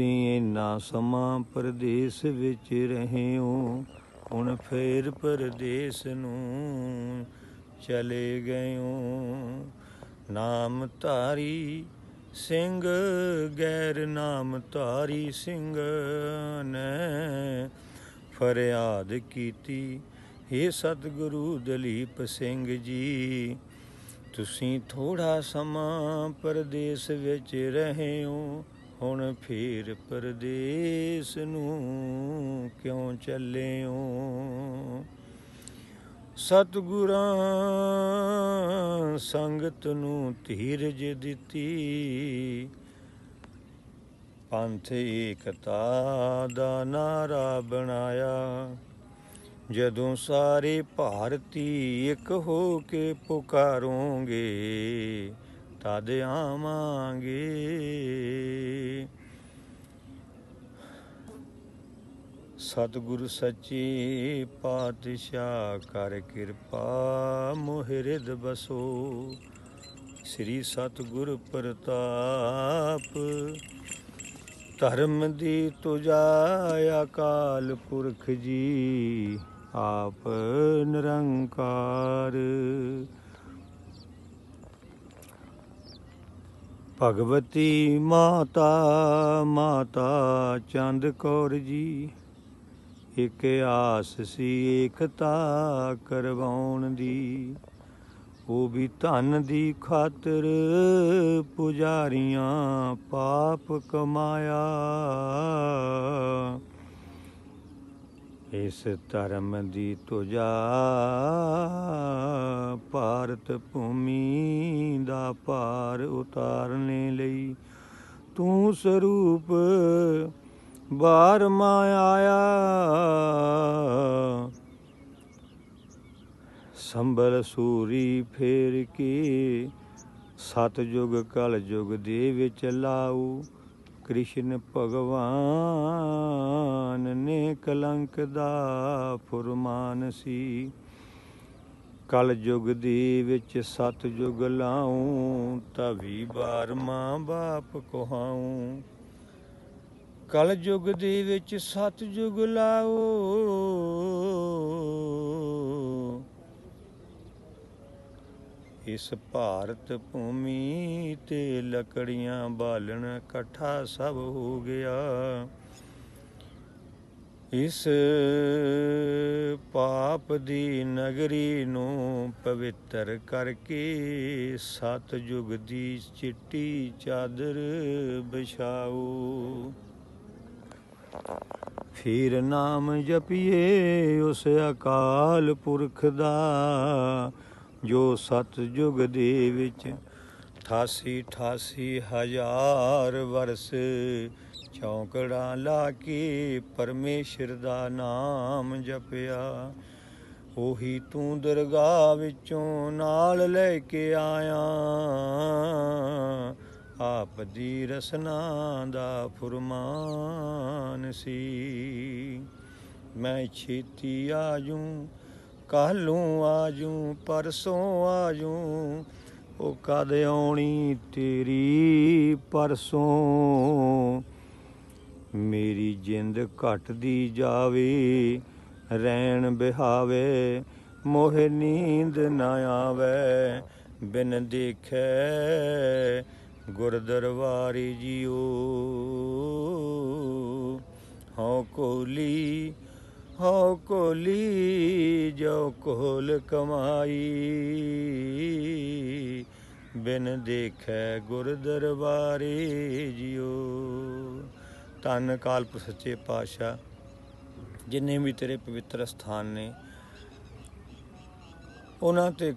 ਤੁਸੀਂ ਇੰਨਾ ਸਮਾਂ ਪਰਦੇਸ ਵਿੱਚ ਰਹੇ ਹੋ ਹੁਣ ਫੇਰ ਪਰਦੇਸ ਨੂੰ ਚਲੇ ਗਏ ਹੋ ਨਾਮ ਧਾਰੀ ਸਿੰਘ, ਗੈਰ ਨਾਮ ਧਾਰੀ ਸਿੰਘ ਨੇ ਫਰਿਆਦ ਕੀਤੀ ਏ ਸਤਿਗੁਰੂ ਦਲੀਪ ਸਿੰਘ ਜੀ, ਤੁਸੀਂ ਥੋੜਾ ਸਮਾਂ ਪਰਦੇਸ ਵਿੱਚ ਰਹੇ ਹੋ ਹੁਣ ਫੇਰ ਪਰਦੇਸ ਨੂੰ ਕਿਉਂ ਚੱਲੇ ਹੋ ਸਤਿਗੁਰਾਂ ਸੰਗਤ ਨੂੰ ਧੀਰਜ ਦਿੱਤੀ। ਪੰਥ ਏਕਤਾ ਦਾ ਨਾਰਾ ਬਣਾਇਆ। ਜਦੋਂ ਸਾਰੇ ਭਾਰਤੀ ਇੱਕ ਹੋ ਕੇ ਪੁਕਾਰੋਗੇ, ਤਦ ਆਵਾਂਗੇ। ਸਤਿਗੁਰ ਸੱਚੇ ਪਾਤਸ਼ਾਹ ਕਰ ਕਿਰਪਾ, ਮੋਹਿਰਦ ਬਸੋ। ਸ੍ਰੀ ਸਤਿਗੁਰ ਪ੍ਰਤਾਪ, ਧਰਮ ਦੀ ਤੁਜਾ ਅਕਾਲ ਪੁਰਖ ਜੀ, ਆਪ ਨਿਰੰਕਾਰ। ਭਗਵਤੀ ਮਾਤਾ ਮਾਤਾ ਚੰਦ ਕੌਰ ਜੀ ਇੱਕ ਆਸ ਸੀ, ਏਕਤਾ ਕਰਵਾਉਣ ਦੀ। ਉਹ ਵੀ ਧਨ ਦੀ ਖਾਤਰ ਪੁਜਾਰੀਆਂ ਪਾਪ ਕਮਾਇਆ। ਇਸ ਧਰਮ ਦੀ ਤੁਜਾ ਭਾਰਤ ਭੂਮੀ ਦਾ ਭਾਰ ਉਤਾਰਨੇ ਲਈ ਤੂੰ ਸਰੂਪ ਬਾਰ ਮਾ ਆਇਆ। ਸੰਭਲ ਸੂਰੀ ਫੇਰ ਕੇ ਸਤ ਜੁਗ ਕਲ ਜੁਗ ਦੇ ਵਿੱਚ ਲਾਉ ਕ੍ਰਿਸ਼ਨ ਭਗਵਾਨ ਨੇ ਕਲੰਕ ਦਾ ਫੁਰਮਾਨ ਸੀ। ਕਲ ਯੁਗ ਦੇ ਵਿੱਚ ਸਤ ਜੁਗ ਲਾਉ ਤਵੀ ਬਾਰ ਮਾਂ ਬਾਪ ਕਹਾਉ ਕਲ ਯੁਗ ਦੇ ਵਿੱਚ ਸਤ ਜੁਗ ਲਾਓ। ਇਸ ਭਾਰਤ ਭੂਮੀ ਤੇ ਲੱਕੜੀਆਂ ਬਾਲਣ ਇਕੱਠਾ ਸਭ ਹੋ ਗਿਆ। ਇਸ ਪਾਪ ਦੀ ਨਗਰੀ ਨੂੰ ਪਵਿੱਤਰ ਕਰਕੇ ਸਤਜੁਗ ਦੀ ਚਿੱਟੀ ਚਾਦਰ ਵਿਛਾਓ। ਫਿਰ ਨਾਮ ਜਪੀਏ ਉਸ ਅਕਾਲ ਪੁਰਖ ਦਾ, ਜੋ ਸਤ ਯੁਗ ਦੇ ਵਿੱਚ 88 88 ਹਜ਼ਾਰ ਵਰਸ ਚੌਂਕੜਾ ਲਾ ਕੇ ਪਰਮੇਸ਼ਰ ਦਾ ਨਾਮ ਜਪਿਆ। ਉਹੀ ਤੂੰ ਦਰਗਾਹ ਵਿੱਚੋਂ ਨਾਲ ਲੈ ਕੇ ਆਇਆ। ਆਪ ਦੀ ਰਸਨਾ ਦਾ ਫੁਰਮਾਨ ਸੀ। ਮੈਂ ਛੇਤੀ ਆਜੂ ਕੱਲੂ ਆਜੂ, ਪਰਸੋਂ ਆਜੂ, ਉਹ ਕਦ ਆਉਣੀ ਤੇਰੀ ਪਰਸੋਂ? ਮੇਰੀ ਜਿੰਦ ਘਟਦੀ ਜਾਵੇ, ਰਹਿਣ ਬਿਹਾਵੇ, ਮੋਹ ਨੀਂਦ ਨਾ ਆਵੇ, ਬਿਨ ਦੇਖੈ ਗੁਰ ਦਰਬਾਰੀ ਜੀਓ। ਹਉ ਕੋਲੀ ਹਉ ਕੋਲੀ ਜੋ ਕੋਲ ਕਮਾਈ। ਬਿਨ ਦੇਖੈ ਗੁਰ ਦਰਬਾਰੀ ਜੀਓ। ਧੰਨ ਕਾਲਪ ਸੱਚੇ ਪਾਤਸ਼ਾਹ, ਜਿੰਨੇ ਵੀ ਤੇਰੇ ਪਵਿੱਤਰ ਸਥਾਨ ਨੇ, ਉਹਨਾਂ ਤੇ